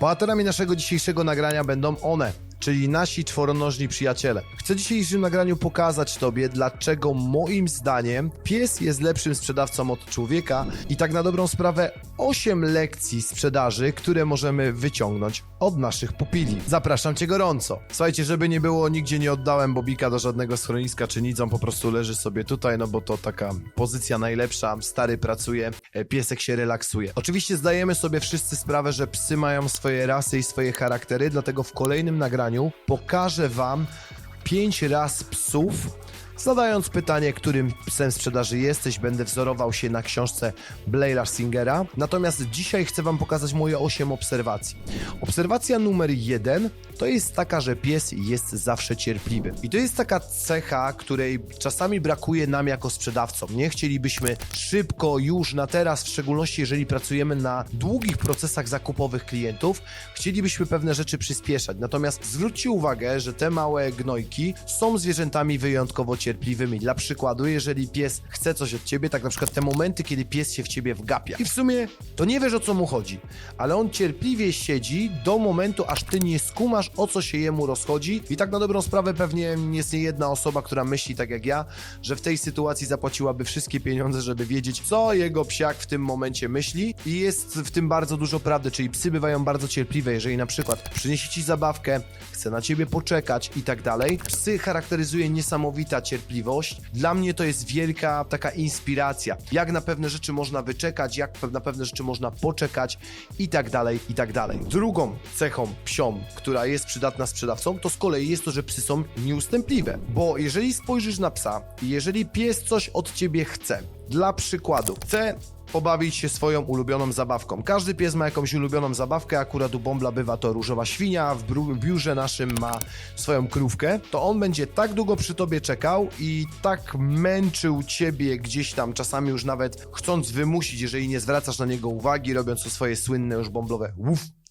Bohaterami naszego dzisiejszego nagrania będą one, czyli nasi czworonożni przyjaciele. Chcę w dzisiejszym nagraniu pokazać Tobie, dlaczego moim zdaniem pies jest lepszym sprzedawcą od człowieka i tak na dobrą sprawę 8 lekcji sprzedaży, które możemy wyciągnąć od naszych pupili. Zapraszam Cię gorąco. Słuchajcie, żeby nie było, nigdzie nie oddałem Bobika do żadnego schroniska czy nic, on po prostu leży sobie tutaj, no bo to taka pozycja najlepsza, stary pracuje, e, piesek się relaksuje. Oczywiście zdajemy sobie wszyscy sprawę, że psy mają swoje rasy i swoje charaktery, dlatego w kolejnym nagraniu pokażę Wam 5 ras psów, Zadając pytanie, którym psem sprzedaży jesteś, będę wzorował się na książce Blaira Singera. Natomiast dzisiaj chcę Wam pokazać moje 8 obserwacji. Obserwacja numer 1 to jest taka, że pies jest zawsze cierpliwy. I to jest taka cecha, której czasami brakuje nam jako sprzedawcom. Nie chcielibyśmy szybko, już na teraz, w szczególności jeżeli pracujemy na długich procesach zakupowych klientów, chcielibyśmy pewne rzeczy przyspieszać. Natomiast zwróćcie uwagę, że te małe gnojki są zwierzętami wyjątkowo cierpliwymi. Dla przykładu, jeżeli pies chce coś od ciebie, tak na przykład te momenty, kiedy pies się w ciebie wgapia. I w sumie to nie wiesz o co mu chodzi, ale on cierpliwie siedzi do momentu, aż ty nie skumasz o co się jemu rozchodzi. I tak na dobrą sprawę pewnie jest nie jedna osoba, która myśli tak jak ja, że w tej sytuacji zapłaciłaby wszystkie pieniądze, żeby wiedzieć, co jego psiak w tym momencie myśli. I jest w tym bardzo dużo prawdy, czyli psy bywają bardzo cierpliwe, jeżeli na przykład przyniesie ci zabawkę, chce na ciebie poczekać i tak dalej. Psy charakteryzuje niesamowita cierpliwość. Dla mnie to jest wielka taka inspiracja. Jak na pewne rzeczy można wyczekać, jak na pewne rzeczy można poczekać i tak dalej, i tak dalej. Drugą cechą psią, która jest przydatna sprzedawcom, to z kolei jest to, że psy są nieustępliwe. Bo jeżeli spojrzysz na psa i jeżeli pies coś od ciebie chce, dla przykładu, chce pobawić się swoją ulubioną zabawką. Każdy pies ma jakąś ulubioną zabawkę, akurat u Bombla bywa to różowa świnia, w biurze naszym ma swoją krówkę, to on będzie tak długo przy tobie czekał i tak męczył ciebie gdzieś tam, czasami już nawet chcąc wymusić, jeżeli nie zwracasz na niego uwagi, robiąc to swoje słynne już bomblowe łuf, łuf,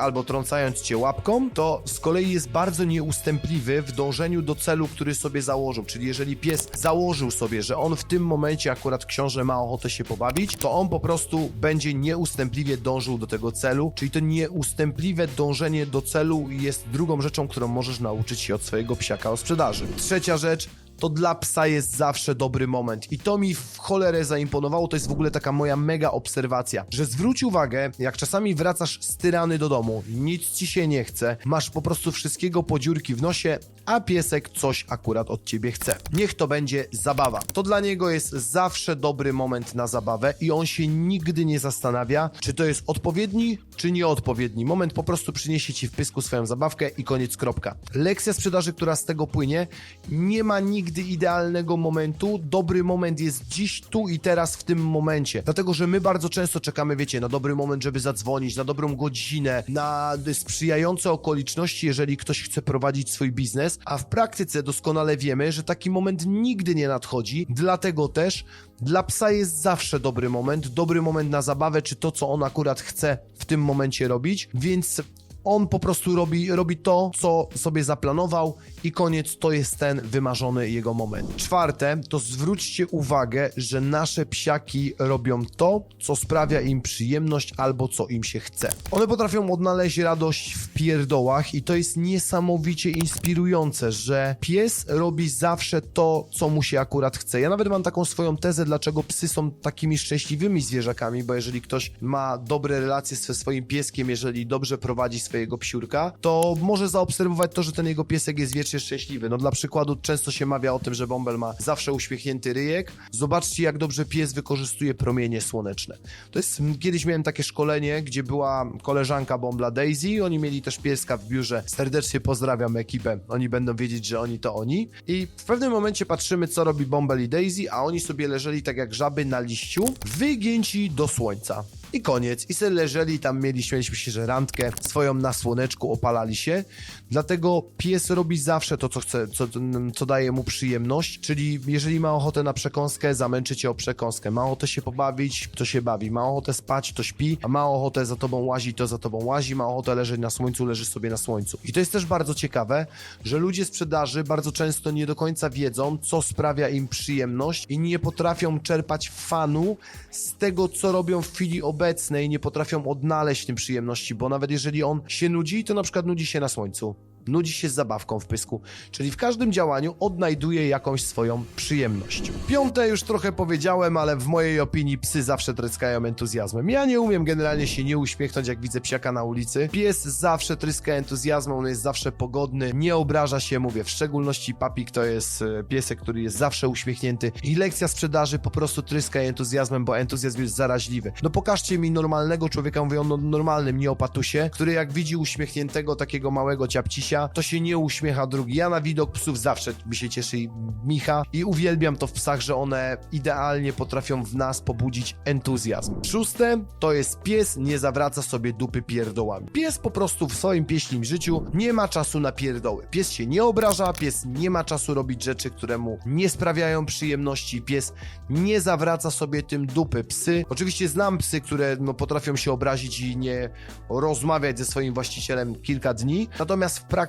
albo trącając cię łapką, to z kolei jest bardzo nieustępliwy w dążeniu do celu, który sobie założył. Czyli jeżeli pies założył sobie, że on w tym momencie akurat książę ma ochotę się pobawić, to on po prostu będzie nieustępliwie dążył do tego celu. Czyli to nieustępliwe dążenie do celu jest drugą rzeczą, którą możesz nauczyć się od swojego psiaka o sprzedaży. Trzecia rzecz, to dla psa jest zawsze dobry moment. I to mi w cholerę zaimponowało. To jest w ogóle taka moja mega obserwacja, że zwróć uwagę, jak czasami wracasz styrany do domu, nic ci się nie chce, masz po prostu wszystkiego po dziurki w nosie, a piesek coś akurat od ciebie chce. Niech to będzie zabawa. To dla niego jest zawsze dobry moment na zabawę i on się nigdy nie zastanawia, czy to jest odpowiedni, czy nieodpowiedni moment. Po prostu przyniesie ci w pysku swoją zabawkę i koniec, kropka. Lekcja sprzedaży, która z tego płynie, nie ma nigdy idealnego momentu. Dobry moment jest dziś, tu i teraz, w tym momencie. Dlatego, że my bardzo często czekamy, wiecie, na dobry moment, żeby zadzwonić, na dobrą godzinę, na sprzyjające okoliczności, jeżeli ktoś chce prowadzić swój biznes, a w praktyce doskonale wiemy, że taki moment nigdy nie nadchodzi, dlatego też dla psa jest zawsze dobry moment, dobry moment na zabawę, czy to, co on akurat chce w tym momencie robić, więc on po prostu robi, robi to, co sobie zaplanował i koniec to jest ten wymarzony jego moment. Czwarte, to zwróćcie uwagę, że nasze psiaki robią to, co sprawia im przyjemność albo co im się chce. One potrafią odnaleźć radość w pierdołach i to jest niesamowicie inspirujące, że pies robi zawsze to, co mu się akurat chce. Ja nawet mam taką swoją tezę, dlaczego psy są takimi szczęśliwymi zwierzakami, bo jeżeli ktoś ma dobre relacje ze swoim pieskiem, jeżeli dobrze prowadzi swojego psiurka, to może zaobserwować to, że ten jego piesek jest wiecznie szczęśliwy. No dla przykładu często się mawia o tym, że Bąbel ma zawsze uśmiechnięty ryjek. Zobaczcie, jak dobrze pies wykorzystuje promienie słoneczne. To jest, kiedyś miałem takie szkolenie, gdzie była koleżanka Bombla Daisy, oni mieli też pieska w biurze. Serdecznie pozdrawiam ekipę, oni będą wiedzieć, że oni to oni. I w pewnym momencie patrzymy, co robi Bąbel i Daisy, a oni sobie leżeli tak jak żaby na liściu, wygięci do słońca. I koniec. I sobie leżeli tam, mieli, śmieliśmy się, że randkę swoją na słoneczku, opalali się. Dlatego pies robi zawsze to, co chce, co, co daje mu przyjemność. Czyli jeżeli ma ochotę na przekąskę, zamęczy cię o przekąskę. Ma ochotę się pobawić, to się bawi. Ma ochotę spać, to śpi. A ma ochotę za tobą łazić, to za tobą łazi. Ma ochotę leżeć na słońcu, leży sobie na słońcu. I to jest też bardzo ciekawe, że ludzie sprzedaży bardzo często nie do końca wiedzą, co sprawia im przyjemność i nie potrafią czerpać fanu z tego, co robią w chwili obecnej obecne i nie potrafią odnaleźć tym przyjemności, bo nawet jeżeli on się nudzi, to na przykład nudzi się na słońcu. Nudzi się z zabawką w pysku, czyli w każdym działaniu odnajduje jakąś swoją przyjemność. Piąte już trochę powiedziałem, ale w mojej opinii psy zawsze tryskają entuzjazmem. Ja nie umiem generalnie się nie uśmiechnąć, jak widzę psiaka na ulicy. Pies zawsze tryska entuzjazmem, on jest zawsze pogodny, nie obraża się, mówię, w szczególności Papik to jest e, piesek, który jest zawsze uśmiechnięty i lekcja sprzedaży po prostu tryska entuzjazmem, bo entuzjazm jest zaraźliwy. No pokażcie mi normalnego człowieka, mówię o no- normalnym, nie o patusie, który jak widzi uśmiechniętego takiego małego ciapcisia, to się nie uśmiecha drugi. Ja na widok psów zawsze mi się cieszy Micha i uwielbiam to w psach, że one idealnie potrafią w nas pobudzić entuzjazm. Szóste to jest pies nie zawraca sobie dupy pierdołami. Pies po prostu w swoim pieśnim życiu nie ma czasu na pierdoły. Pies się nie obraża, pies nie ma czasu robić rzeczy, które mu nie sprawiają przyjemności. Pies nie zawraca sobie tym dupy. Psy, oczywiście znam psy, które no, potrafią się obrazić i nie rozmawiać ze swoim właścicielem kilka dni, natomiast w praktyce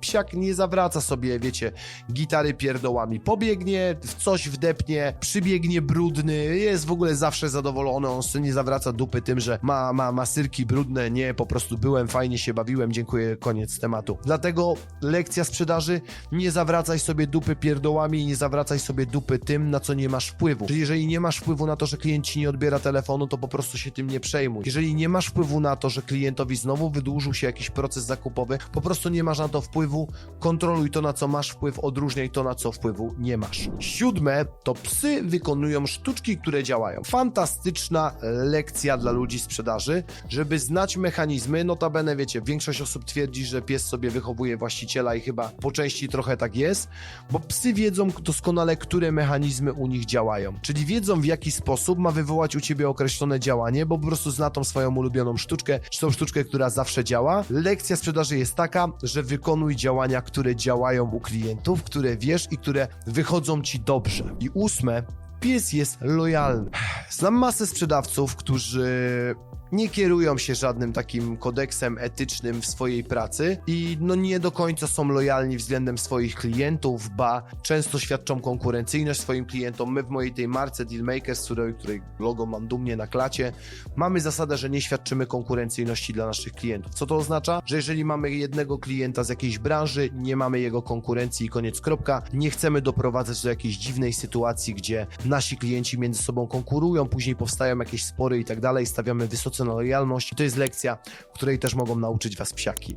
psiak nie zawraca sobie, wiecie, gitary pierdołami. Pobiegnie, w coś wdepnie, przybiegnie brudny, jest w ogóle zawsze zadowolony, on nie zawraca dupy tym, że ma, ma, ma syrki brudne, nie, po prostu byłem, fajnie się bawiłem, dziękuję, koniec tematu. Dlatego lekcja sprzedaży, nie zawracaj sobie dupy pierdołami i nie zawracaj sobie dupy tym, na co nie masz wpływu. Czyli jeżeli nie masz wpływu na to, że klient ci nie odbiera telefonu, to po prostu się tym nie przejmuj. Jeżeli nie masz wpływu na to, że klientowi znowu wydłużył się jakiś proces zakupowy, po prostu nie masz na to wpływu, kontroluj to, na co masz wpływ, odróżniaj to, na co wpływu nie masz. Siódme to psy wykonują sztuczki, które działają. Fantastyczna lekcja dla ludzi sprzedaży, żeby znać mechanizmy. Notabene, wiecie, większość osób twierdzi, że pies sobie wychowuje właściciela i chyba po części trochę tak jest, bo psy wiedzą doskonale, które mechanizmy u nich działają. Czyli wiedzą, w jaki sposób ma wywołać u ciebie określone działanie, bo po prostu zna tą swoją ulubioną sztuczkę, czy tą sztuczkę, która zawsze działa. Lekcja sprzedaży jest taka, że wykonuj działania, które działają u klientów, które wiesz i które wychodzą ci dobrze. I ósme, pies jest lojalny. Znam masę sprzedawców, którzy nie kierują się żadnym takim kodeksem etycznym w swojej pracy i no nie do końca są lojalni względem swoich klientów, ba często świadczą konkurencyjność swoim klientom. My w mojej tej marce Dealmakers, której, której logo mam dumnie na klacie, mamy zasadę, że nie świadczymy konkurencyjności dla naszych klientów. Co to oznacza? Że jeżeli mamy jednego klienta z jakiejś branży, nie mamy jego konkurencji i koniec kropka, nie chcemy doprowadzać do jakiejś dziwnej sytuacji, gdzie nasi klienci między sobą konkurują, później powstają jakieś spory i tak dalej, stawiamy wysoce na lojalność. To jest lekcja, której też mogą nauczyć was psiaki.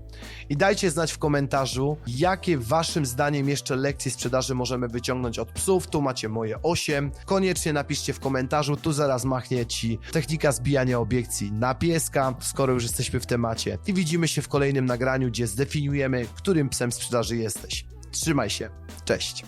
I dajcie znać w komentarzu, jakie waszym zdaniem jeszcze lekcje sprzedaży możemy wyciągnąć od psów. Tu macie moje 8. Koniecznie napiszcie w komentarzu, tu zaraz machnie ci technika zbijania obiekcji na pieska, skoro już jesteśmy w temacie. I widzimy się w kolejnym nagraniu, gdzie zdefiniujemy, którym psem sprzedaży jesteś. Trzymaj się. Cześć.